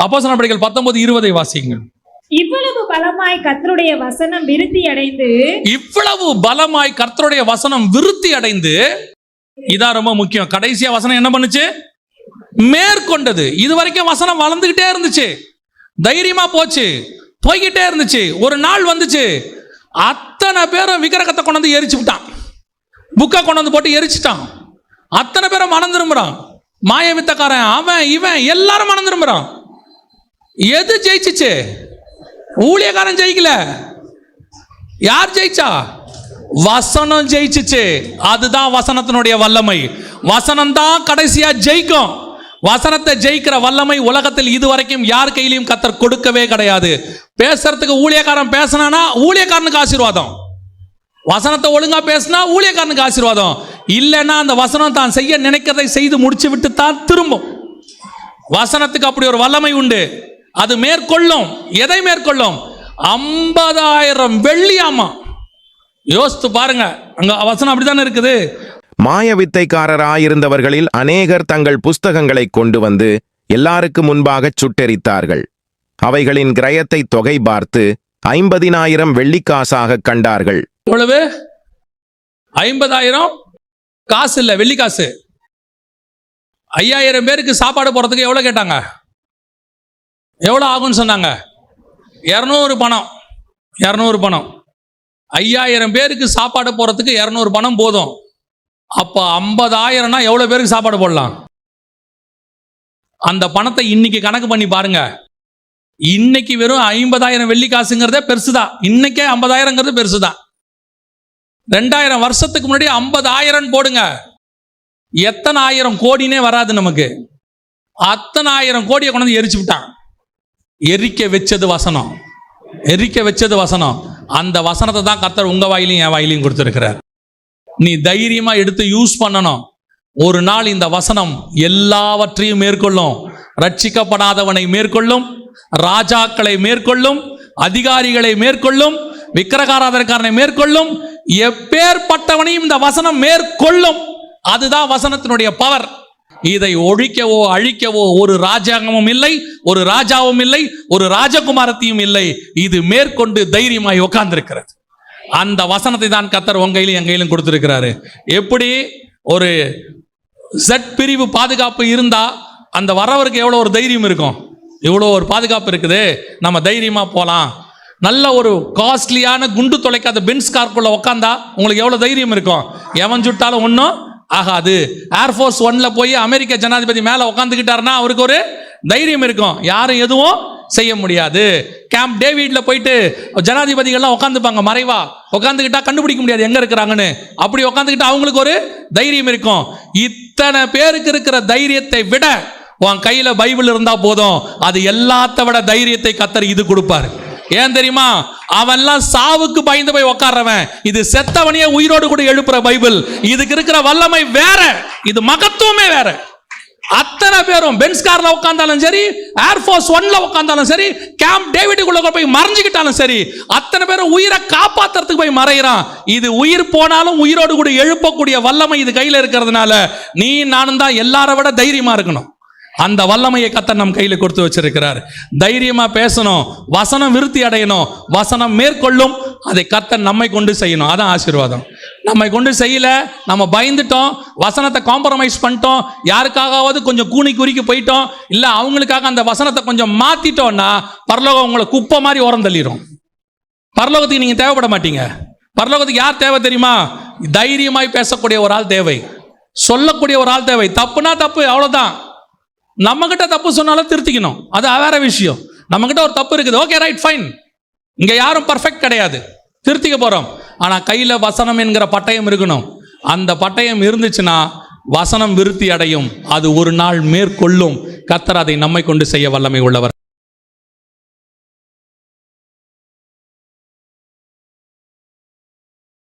அப்போஸ்தலர் நடவடிக்கைகள் பத்தொன்பது இருபதை வாசியுங்கள். இவ்வளவு பலமாய் கர்த்தருடைய வசனம் விருத்தி அடைந்து இவ்வளவு பலமாய் கர்த்தருடைய வசனம் விருத்தி அடைந்து இதான் ரொம்ப முக்கியம். கடைசியா வசனம் என்ன பண்ணுச்சு? மேற்கொண்டது. இது வரைக்கும் வசனம் வளர்ந்துகிட்டே இருந்துச்சு. தைரியமா போச்சு. போய்கிட்டே இருந்துச்சு. ஒரு நாள் வந்துச்சு. அத்தனை பேரும் விக்கிரகத்தை கொண்டு வந்து எரிச்சு விட்டான். புக்கை கொண்டு வந்து போட்டு எரிச்சிட்டான். அத்தனை பேரும் மனம் திரும்புறான். மாய வித்தக்காரன் அவன் இவன் எல்லாரும் மனம் திரும்புறான். எது ஜெயிச்சிச்சு? ஊழியக்காரன் ஜெயிக்கல. யார் ஜெயிச்சா? வசனம் ஜெயிச்சிச்சு. அதுதான் வசனத்தினுடைய வல்லமை. வசனம் தான் கடைசியா ஜெயிக்கும். வசனத்தை ஜெயிக்கிற வல்லமை உலகத்தில் இதுவரைக்கும் யார் கையிலையும் கத்தர் கொடுக்கவே கிடையாது. பேசுறதுக்கு ஊழியக்காரன் பேசினானா ஊழியக்காரனுக்கு ஆசீர்வாதம். வசனத்தை ஒழுங்கா பேசினா ஊழியக்காரனுக்கு ஆசீர்வாதம். இல்லைன்னா அந்த வசனம் தான் செய்ய நினைக்கிறதை செய்து முடிச்சு விட்டு தான் திரும்பும். வசனத்துக்கு அப்படி ஒரு வல்லமை உண்டு. அது மேற்கொள்ளும். எதை மேற்கொள்ளும்? ஐம்பதாயிரம் வெள்ளியாமா யோசித்து பாருங்க. அங்க வசனம் அப்படித்தானே இருக்குது? மாய வித்தைக்காரராயிருந்தவர்களில் அநேகர் தங்கள் புஸ்தகங்களை கொண்டு வந்து எல்லாருக்கு முன்பாகச் சுட்டெரித்தார்கள். அவைகளின் கிரயத்தை தொகை பார்த்து ஐம்பதினாயிரம் வெள்ளிக்காசாகக் கண்டார்கள். எவ்வளவு? ஐம்பதாயிரம்? காசு இல்லை வெள்ளி காசு. ஐயாயிரம் பேருக்கு சாப்பாடு போறதுக்கு எவ்வளவு கேட்டாங்க? எவ்வளோ ஆகும்னு சொன்னாங்க? இரநூறு பணம். இரநூறு பணம். ஐயாயிரம் பேருக்கு சாப்பாடு போகிறதுக்கு இரநூறு பணம் போதும். அப்போ ஐம்பதாயிரம்னா எவ்வளோ பேருக்கு சாப்பாடு போடலாம்? அந்த பணத்தை இன்னைக்கு கணக்கு பண்ணி பாருங்க. இன்னைக்கு வெறும் ஐம்பதாயிரம் வெள்ளி காசுங்கிறதே பெருசுதான். இன்னைக்கே ஐம்பதாயிரங்கிறது பெருசுதான். ரெண்டாயிரம் வருஷத்துக்கு முன்னாடி ஐம்பதாயிரம் போடுங்க. எத்தனை ஆயிரம் கோடினே வராது நமக்கு. அத்தனை ஆயிரம் கோடியை கொண்டு வந்து எரிச்சு விட்டான். எரிக்க வச்சது வசனம். எரிக்க வச்சது வசனம். அந்த வசனத்தை தான் கர்த்தர் உங்கள் வாயிலையும் என் வாயிலையும் கொடுத்துருக்கிறார். நீ தைரியமாக எடுத்து யூஸ் பண்ணணும். ஒரு நாள் இந்த வசனம் எல்லாவற்றையும் மேற்கொள்ளும். ரட்சிக்கப்படாதவனை மேற்கொள்ளும். ராஜாக்களை மேற்கொள்ளும். அதிகாரிகளை மேற்கொள்ளும். விக்கிரகாராதனக்காரனை மேற்கொள்ளும். எப்பேற்பட்டவனையும் இந்த வசனம் மேற்கொள்ளும். அதுதான் வசனத்தினுடைய பவர் இதை ஒழிக்கவோ அழிக்கவோ ஒரு ராஜாங்கமும் இல்லை ஒரு ராஜாவும் இல்லை ஒரு ராஜகுமாரத்தையும் இல்லை. இது மேற்கொண்டு தைரியமாய் உட்கார்ந்திருக்கிறது அந்த வசனத்தை தான் கத்தர் உங்க கையிலும் என் கையிலும் கொடுத்திருக்கிறாரு. எப்படி? ஒரு செட் பிரிவு பாதுகாப்பு இருந்தா அந்த வரவருக்கு எவ்வளோ ஒரு தைரியம் இருக்கும்? இவ்வளோ ஒரு பாதுகாப்பு இருக்குது. நம்ம தைரியமாக போகலாம் நல்ல ஒரு காஸ்ட்லியான குண்டு தொலைக்காத பென்ஸ் கார்க்குள்ளே உக்காந்தா உங்களுக்கு எவ்வளோ தைரியம் இருக்கும்? எவன் சுட்டாலும் ஒன்றும் ஆகாது. ஏர்ஃபோர்ஸ் ஒன்ல போய் அமெரிக்க ஜனாதிபதி மேலே உட்காந்துக்கிட்டாருன்னா அவருக்கு ஒரு தைரியம் இருக்கும். யாரும் எதுவும் செய்ய முடியாது. கேம்ப் டேவிட்ல போயிட்டு ஜனாதிபதிகள்லாம் உட்காந்துப்பாங்க மறைவா உட்காந்துக்கிட்டா கண்டுபிடிக்க முடியாது எங்க இருக்கிறாங்கன்னு. அப்படி உட்காந்துக்கிட்டா அவங்களுக்கு ஒரு தைரியம் இருக்கும். இத்தனை பேருக்கு இருக்கிற தைரியத்தை விட உன் கையில பைபிள் இருந்தா போதும். அது எல்லாத்த விட தைரியத்தை கத்தர் இது கொடுப்பாரு. ஏன் தெரியுமா? அவன்லாம் சாவுக்கு பயந்து போய் உட்கார்றவன் இது செத்தவனையே உயிரோடு கூட எழுப்புற பைபிள். இதுக்கு இருக்கிற வல்லமை வேற. இது மகத்துவமே வேற. அத்தனை பேரும் பென்ஸ் கார்ல உட்காந்தாலும் சரி ஏர்ஃபோர்ஸ் ஒன்ல உட்காந்தாலும் சரி கேம்ப் டேவிடுக்குள்ள போய் மறைஞ்சுக்கிட்டாலும் சரி அத்தனை பேரும் உயிரை காப்பாத்துறதுக்கு போய் மறைகிறான் இது உயிர் போனாலும் உயிரோடு கூட எழுப்பக்கூடிய வல்லமை இது கையில இருக்கிறதுனால நீ நானும் தான் எல்லாரை விட தைரியமா இருக்கணும். அந்த வல்லமையை கத்த நம் கையில் கொடுத்து வச்சிருக்கிறார். தைரியமா பேசணும் வசனம் விருத்தி அடையணும் வசனம் மேற்கொள்ளும் அதை கத்த நம்மை கொண்டு செய்யணும். அதான் ஆசீர்வாதம். நம்மை கொண்டு செய்யல நம்ம பயந்துட்டோம் வசனத்தை காம்ப்ரமைஸ் பண்ணிட்டோம் யாருக்காகவாவது கொஞ்சம் கூனி குறுக்கி போயிட்டோம் இல்லை அவங்களுக்காக அந்த வசனத்தை கொஞ்சம் மாத்திட்டோம்னா பரலோகம் உங்களை குப்பை மாதிரி உரம் தள்ளிடும் பரலோகத்துக்கு நீங்கள் தேவைப்பட மாட்டீங்க. பரலோகத்துக்கு யார் தேவை தெரியுமா? தைரியமாய் பேசக்கூடிய ஒரு ஆள் தேவை. சொல்லக்கூடிய ஒரு ஆள் தேவை. தப்புனா தப்பு அவ்வளோதான் நம்ம கிட்ட தப்பு சொன்னாலும் திருத்திக்கணும். அது வேற விஷயம். நம்ம கிட்ட ஒரு தப்பு இருக்குது. ஓகே ரைட் ஃபைன் இங்க யாரும் பர்ஃபெக்ட் கிடையாது. திருத்திக்க போறோம். ஆனா கையில வசனம் என்கிற பட்டயம் இருக்கணும். அந்த பட்டயம் இருந்துச்சுன்னா வசனம் விருத்தி அடையும். அது ஒரு நாள் மேற்கொள்ளும். கத்தர் அதை நம்மை கொண்டு செய்ய வல்லமை உள்ளவர்.